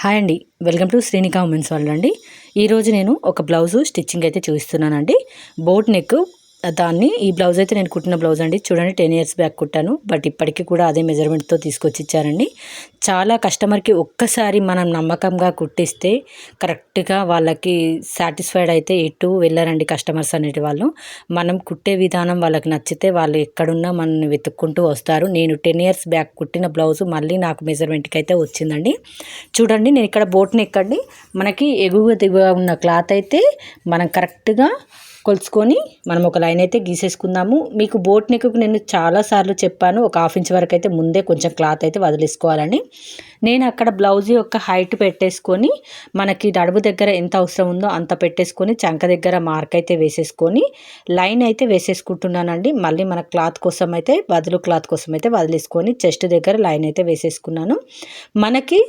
Hi అండి. Welcome to Srinika women's world అండి. ఈరోజు నేను ఒక బ్లౌజు స్టిచ్చింగ్ అయితే చూపిస్తున్నానండి. బోట్ నెక్ దాన్ని ఈ బ్లౌజ్ అయితే నేను కుట్టిన బ్లౌజ్ అండి. చూడండి టెన్ ఇయర్స్ బ్యాక్ కుట్టాను. బట్ ఇప్పటికీ కూడా అదే మెజర్మెంట్తో తీసుకొచ్చి ఇచ్చారండి చాలా కస్టమర్కి ఒక్కసారి మనం నమ్మకంగా కుట్టిస్తే కరెక్ట్గా వాళ్ళకి సాటిస్ఫైడ్ అయితే ఎటు వెళ్ళారండి కస్టమర్స్ అనేటి వాళ్ళు. మనం కుట్టే విధానం వాళ్ళకి నచ్చితే వాళ్ళు ఎక్కడున్నా మనల్ని వెతుక్కుంటూ వస్తారు. నేను టెన్ ఇయర్స్ బ్యాక్ కుట్టిన బ్లౌజ్ మళ్ళీ నాకు మెజర్మెంట్కి అయితే వచ్చిందండి. చూడండి నేను ఇక్కడ బోట్ని ఎక్కండి మనకి ఎగువ దిగువ ఉన్న క్లాత్ అయితే మనం కరెక్ట్గా కొలుచుకొని మనం ఒక లైన్ అయితే గీసేసుకుందాము. మీకు బోట్ నెక్కు నేను చాలాసార్లు చెప్పాను ఒక హాఫ్ ఇంచ్ వరకు అయితే ముందే కొంచెం క్లాత్ అయితే వదిలేసుకోవాలని. నేను అక్కడ బ్లౌజ్ యొక్క హైట్ పెట్టేసుకొని మనకి నడుము దగ్గర ఎంత అవసరం ఉందో అంత పెట్టేసుకొని చంక దగ్గర మార్క్ అయితే వేసేసుకొని లైన్ అయితే వేసేసుకుంటున్నానండి. మళ్ళీ మన క్లాత్ కోసం అయితే బదులు క్లాత్ కోసం అయితే వదిలేసుకొని చెస్ట్ దగ్గర లైన్ అయితే వేసేసుకున్నాను. మనకి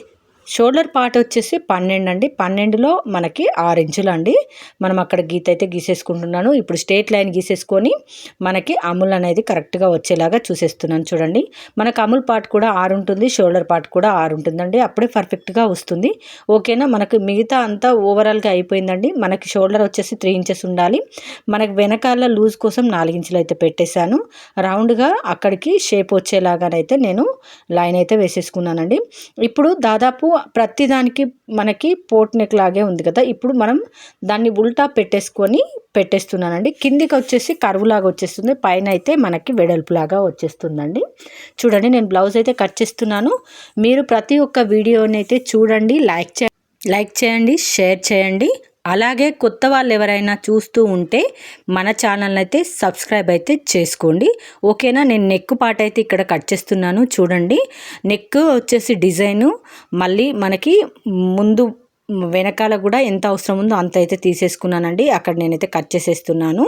షోల్డర్ పార్ట్ వచ్చేసి పన్నెండు అండి పన్నెండులో మనకి ఆరు ఇంచులు అండి మనం అక్కడ గీత అయితే గీసేసుకుంటున్నాను. ఇప్పుడు స్ట్రేట్ లైన్ గీసేసుకొని మనకి అమూల్ అనేది కరెక్ట్గా వచ్చేలాగా చూసేస్తున్నాను చూడండి. మనకు అమూల్ పార్ట్ కూడా ఆరు ఉంటుంది షోల్డర్ పార్ట్ కూడా ఆరు ఉంటుందండి. అప్పుడే పర్ఫెక్ట్గా వస్తుంది. ఓకేనా? మనకు మిగతా అంతా ఓవరాల్గా అయిపోయిందండి. మనకి షోల్డర్ వచ్చేసి త్రీ ఇంచెస్ ఉండాలి. మనకి వెనకాల లూజ్ కోసం నాలుగు ఇంచులు అయితే పెట్టేశాను. రౌండ్గా అక్కడికి షేప్ వచ్చేలాగానైతే నేను లైన్ అయితే వేసేసుకున్నానండి. ఇప్పుడు దాదాపు ప్రతిదానికి మనకి పోట్ నెక్ లాగే ఉంది కదా. ఇప్పుడు మనం దాన్ని ఉల్టా పెట్టేసుకొని పెట్టేస్తున్నానండి. కిందికి వచ్చేసి కరువులాగా వచ్చేస్తుంది. పైన అయితే మనకి వెడల్పులాగా వచ్చేస్తుందండి. చూడండి నేను బ్లౌజ్ అయితే కట్ చేస్తున్నాను. మీరు ప్రతి ఒక్క వీడియోని అయితే చూడండి లైక్ చే లైక్ చేయండి షేర్ చేయండి. అలాగే కొత్త వాళ్ళు ఎవరైనా చూస్తూ ఉంటే మన ఛానల్ అయితే సబ్స్క్రైబ్ అయితే చేసుకోండి. ఓకేనా? నేను నెక్ పార్ట్ అయితే ఇక్కడ కట్ చేస్తున్నాను. చూడండి. నెక్ వచ్చేసి డిజైను. మళ్ళీ మనకి ముందు వెనకాల కూడా ఎంత అవసరం ఉందో అంత అయితే తీసేసుకున్నానండి. అక్కడ నేనైతే కట్ చేసేస్తున్నాను.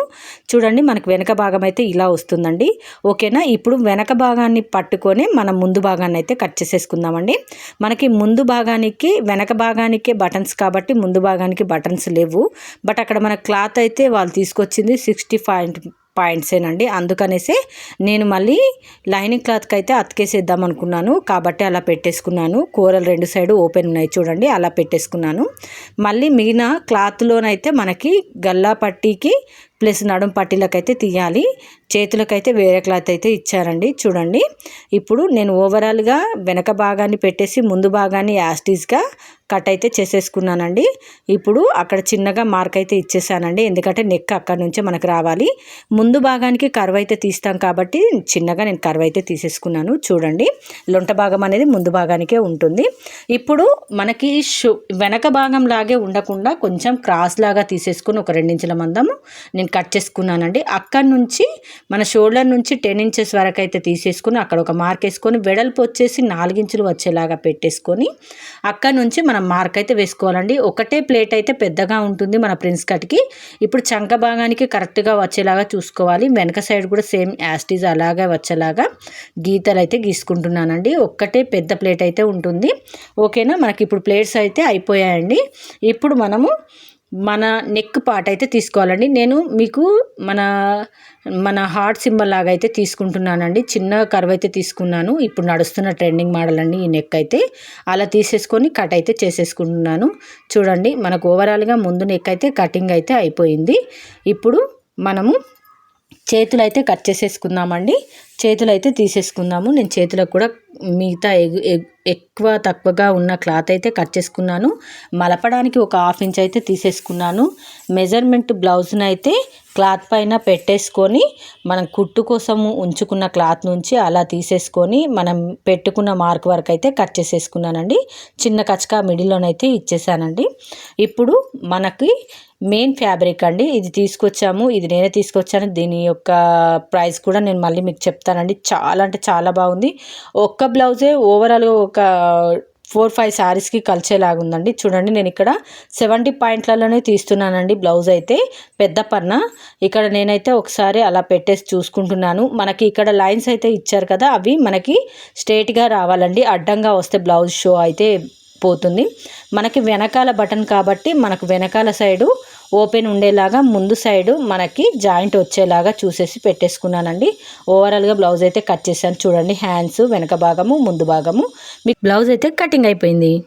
చూడండి మనకు వెనక భాగం అయితే ఇలా వస్తుందండి. ఓకేనా? ఇప్పుడు వెనక భాగాన్ని పట్టుకొని మనం ముందు భాగాన్ని అయితే కట్ చేసేసుకుందామండి. మనకి ముందు భాగానికి వెనక భాగానికే బటన్స్ కాబట్టి ముందు భాగానికి బటన్స్ లేవు. బట్ అక్కడ మన క్లాత్ అయితే వాళ్ళు తీసుకొచ్చింది సిక్స్టీ పాయింట్ పాయింట్సేనండి అందుకనేసి నేను మళ్ళీ లైనింగ్ క్లాత్కి అయితే అతికేసేద్దాం అనుకున్నాను. కాబట్టి అలా పెట్టేసుకున్నాను. కూరలు రెండు సైడు ఓపెన్ ఉన్నాయి చూడండి. అలా పెట్టేసుకున్నాను. మళ్ళీ మిగిలిన క్లాత్లోనైతే మనకి గల్లా పట్టీకి ప్లస్ నడుం పట్టీలకైతే తీయాలి. చేతులకైతే వేరే క్లాత్ అయితే ఇచ్చారండి. చూడండి. ఇప్పుడు నేను ఓవరాల్గా వెనక భాగాన్ని పెట్టేసి ముందు భాగాన్ని యాస్టీస్గా కట్ అయితే చేసేసుకున్నానండి. ఇప్పుడు అక్కడ చిన్నగా మార్క్ అయితే ఇచ్చేసానండి. ఎందుకంటే నెక్ అక్కడ నుంచే మనకు రావాలి. ముందు భాగానికి కర్వ్ అయితే తీస్తాం కాబట్టి చిన్నగా నేను కర్వ్ అయితే తీసేసుకున్నాను. చూడండి. లొంట భాగం అనేది ముందు భాగానికే ఉంటుంది. ఇప్పుడు మనకి షు వెనక భాగం లాగే ఉండకుండా కొంచెం క్రాస్ లాగా తీసేసుకుని ఒక రెండించుల మందము నేను కట్ చేసుకున్నానండి. అక్కడ నుంచి మన షోల్డర్ నుంచి టెన్ ఇంచెస్ వరకు అయితే తీసేసుకొని అక్కడ ఒక మార్క్ వేసుకొని వెడల్పు వచ్చేసి నాలుగించులు వచ్చేలాగా పెట్టేసుకొని అక్కడ నుంచి మనం మార్క్ అయితే వేసుకోవాలండి. ఒకటే ప్లేట్ అయితే పెద్దగా ఉంటుంది మన ప్రిన్స్ కట్కి. ఇప్పుడు చంక భాగానికి కరెక్ట్గా వచ్చేలాగా చూసుకోవాలి. వెనక సైడ్ కూడా సేమ్ యాస్టీజ్ అలాగే వచ్చేలాగా గీతలు అయితే గీసుకుంటున్నానండి. ఒక్కటే పెద్ద ప్లేట్ అయితే ఉంటుంది. ఓకేనా? మనకి ఇప్పుడు ప్లేట్స్ అయితే అయిపోయాయండి. ఇప్పుడు మనము మన నెక్ పార్ట్ అయితే తీసుకోవాలండి. నేను మీకు మన మన హార్ట్ సింబల్ లాగా అయితే తీసుకుంటున్నానండి. చిన్న కర్వ్ అయితే తీసుకున్నాను. ఇప్పుడు నడుస్తున్న ట్రెండింగ్ మోడల్ అండి ఈ నెక్ అయితే. అలా తీసేసుకొని కట్ అయితే చేసేసుకుంటున్నాను. చూడండి మనకు ఓవరాల్గా ముందు నెక్ అయితే కటింగ్ అయితే అయిపోయింది. ఇప్పుడు మనము చేతులు అయితే కట్ చేసేసుకుందామండి. చేతులు అయితే తీసేసుకుందాము. నేను చేతులకు కూడా మిగతా ఎగు ఎక్కువ తక్కువగా ఉన్న క్లాత్ అయితే కట్ చేసుకున్నాను. మలపడానికి ఒక హాఫ్ ఇంచ్ అయితే తీసేసుకున్నాను. మెజర్మెంట్ బ్లౌజ్ని అయితే క్లాత్ పైన పెట్టేసుకొని మనం కుట్టు కోసము ఉంచుకున్న క్లాత్ నుంచి అలా తీసేసుకొని మనం పెట్టుకున్న మార్క్ వరకు అయితే కట్ చేసేసుకున్నానండి. చిన్న కచకా మిడిల్లోనైతే ఇచ్చేసానండి. ఇప్పుడు మనకి మెయిన్ ఫ్యాబ్రిక్ అండి. ఇది తీసుకొచ్చాము. ఇది నేనే తీసుకొచ్చాను. దీని యొక్క ప్రైస్ కూడా నేను మళ్ళీ మీకు చెప్తానండి. చాలా అంటే చాలా బాగుంది. ఒక్క బ్లౌజే ఓవరాల్గా ఒక ఫోర్ ఫైవ్ శారీస్కి కలిసేలాగా ఉందండి. చూడండి నేను ఇక్కడ సెవెంటీ పాయింట్లలోనే తీస్తున్నానండి బ్లౌజ్ అయితే. పెద్ద పన్న. ఇక్కడ నేనైతే ఒకసారి అలా పెట్టేసి చూసుకుంటున్నాను. మనకి ఇక్కడ లైన్స్ అయితే ఇచ్చారు కదా అవి మనకి స్ట్రేట్గా రావాలండి. అడ్డంగా వస్తే బ్లౌజ్ షో అయితే పోతుంది. మనకి వెనకాల బటన్ కాబట్టి మనకు వెనకాల సైడు ఓపెన్ ఉండేలాగా ముందు సైడు మనకి జాయింట్ వచ్చేలాగా చూసేసి పెట్టేసుకున్నానండి. ఓవరాల్గా బ్లౌజ్ అయితే కట్ చేశాను. చూడండి హ్యాండ్స్ వెనక భాగము ముందు భాగము. మీకు బ్లౌజ్ అయితే కటింగ్ అయిపోయింది.